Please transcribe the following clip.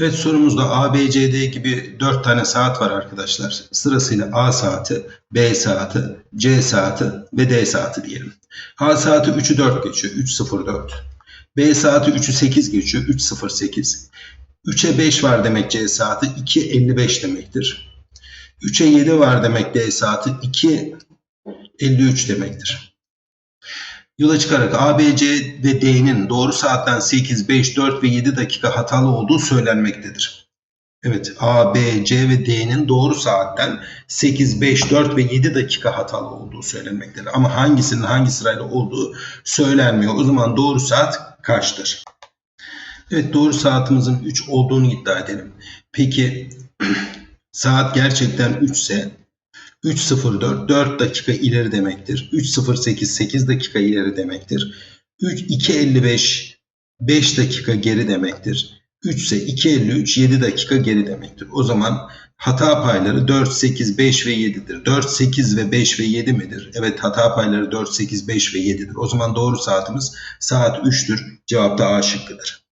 Evet sorumuzda A, B, C, D gibi 4 tane saat var arkadaşlar. Sırasıyla A saati, B saati, C saati ve D saati diyelim. A saati 3'ü 4 geçiyor. 3.04. B saati 3'ü 8 geçiyor. 3.08. 3'e 5 var demek C saati 2.55 demektir. 3'e 7 var demek D saati 2.53 demektir. Yola çıkarak A, B, C ve D'nin doğru saatten 8, 5, 4 ve 7 dakika hatalı olduğu söylenmektedir. Evet A, B, C ve D'nin doğru saatten 8, 5, 4 ve 7 dakika hatalı olduğu söylenmektedir. Ama hangisinin hangi sırayla olduğu söylenmiyor. O zaman doğru saat kaçtır? Evet doğru saatimizin 3 olduğunu iddia edelim. Peki saat gerçekten 3 ise 3.04 4 dakika ileri demektir. 3.08 8 dakika ileri demektir. 3 2.55 5 dakika geri demektir. 3 ise 2.53 7 dakika geri demektir. O zaman hata payları 4, 8, 5 ve 7'dir. 4, 8 ve 5 ve 7 midir? Evet hata payları 4, 8, 5 ve 7'dir. O zaman doğru saatimiz saat 3'tür. Cevap da A şıkkıdır.